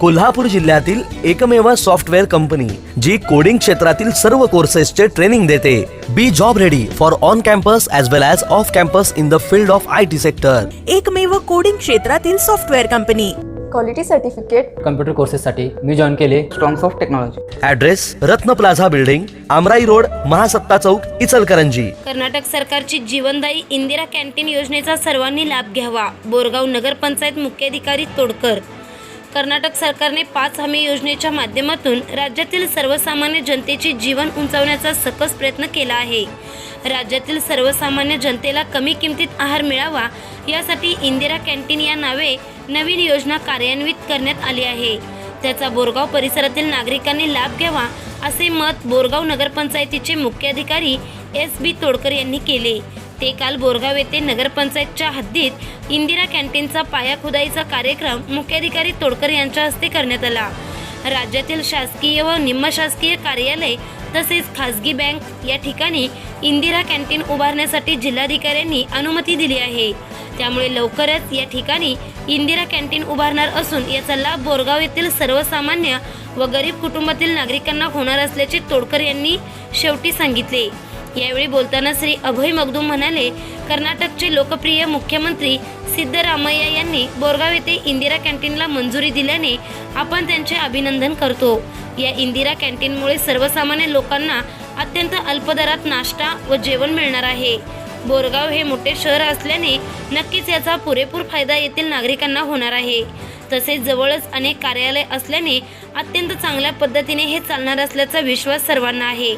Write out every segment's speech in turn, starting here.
कोल्हापूर जिल्ह्यातील एकमेव software company जी coding क्षेत्रातील सर्व कोर्सेसचे ट्रेनिंग देते. Be job ready for on campus as well as off campus in the field of I T sector एकमेव coding क्षेत्रातील software company. Quality certificate computer कोर्सेससाठी मी join केले. Strongs of technology address Ratna plaza building Amrai road Mahasatta Chowk Ichalkaranji. Karnataka सरकारची जीवनदायी Indira canteen योजनेचा सर्वांनी लाभ घ्यावा. बोरगाव नगरपंचायत मुख्याधिकारी तोडकर. कर्नाटक सरकारने पाच हमी योजनेच्या माध्यमातून राज्यातील सर्वसामान्य जनतेचे जीवन उंचावण्याचा सकस प्रयत्न केला आहे. राज्यातील सर्वसामान्य जनतेला कमी किमतीत आहार मिळावा यासाठी इंदिरा कॅन्टीन या नावे नवीन योजना कार्यान्वित करण्यात आली आहे. त्याचा बोरगाव परिसरातील नागरिकांनी लाभ घ्यावा असे मत बोरगाव नगरपंचायतीचे मुख्याधिकारी एस बी तोडकर यांनी केले. ते काल बोरगाव येथे नगरपंचायतच्या हद्दीत इंदिरा कॅन्टीनचा पाया खुदाईचा कार्यक्रम मुख्याधिकारी तोडकर यांच्या हस्ते करण्यात आला. राज्यातील शासकीय व निमशासकीय कार्यालय तसेच खासगी बँक या ठिकाणी इंदिरा कॅन्टीन उभारण्यासाठी जिल्हाधिकाऱ्यांनी अनुमती दिली आहे. त्यामुळे लवकरच या ठिकाणी इंदिरा कॅन्टीन उभारणार असून याचा लाभ बोरगाव येथील सर्वसामान्य व गरीब कुटुंबातील नागरिकांना होणार असल्याचे तोडकर यांनी शेवटी सांगितले. यावेळी बोलताना श्री अभय मगदूम म्हणाले कर्नाटकचे लोकप्रिय मुख्यमंत्री सिद्धरामय्या यांनी बोरगाव येथे इंदिरा कॅन्टीनला मंजुरी दिल्याने आपण त्यांचे अभिनंदन करतो. या इंदिरा कॅन्टीनमुळे सर्वसामान्य लोकांना अत्यंत अल्प दरात नाश्ता व जेवण मिळणार आहे. बोरगाव हे मोठे शहर असल्याने नक्कीच याचा पुरेपूर फायदा येथील नागरिकांना होणार आहे. तसेच जवळच अनेक कार्यालय असल्याने अत्यंत चांगल्या पद्धतीने हे चालणार असल्याचा विश्वास सर्वांना आहे.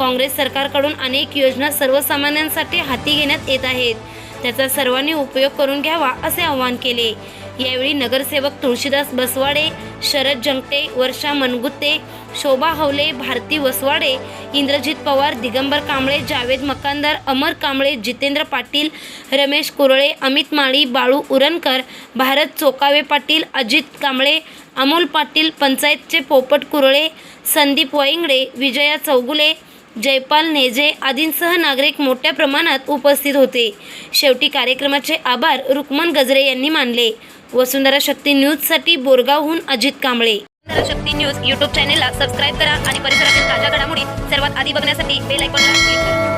काँग्रेस सरकारकडून अनेक योजना सर्वसामान्यांसाठी हाती घेण्यात येत आहेत. त्याचा सर्वांनी उपयोग करून घ्यावा असे आवाहन केले. यावेळी नगरसेवक तुळशीदास बसवाडे शरद जंगटे वर्षा मनगुत्ते शोभा हवले भारती वसवाडे इंद्रजित पवार दिगंबर कांबळे जावेद मकानदार अमर कांबळे जितेंद्र पाटील रमेश कुरळे अमित माळी बाळू उरणकर भारत चोकावे पाटील अजित कांबळे अमोल पाटील पंचायतचे पोपट कुरळे संदीप वाईंगडे विजया चौगुले जयपाल नेजे आदींसह नागरिक मोठ्या प्रमाणात उपस्थित होते. शेवटी कार्यक्रमाचे आभार रुक्मन गजरे यांनी मानले. वसुंधरा शक्ती न्यूजसाठी बोरगावहून अजित कांबळे. वसुंधरा शक्ती न्यूज यूट्यूब चॅनेलला सबस्क्राईब करा आणि परिसरातील ताज्या घडामोडी सर्वात आधी बघण्यासाठी बेल आयकॉनला क्लिक करा.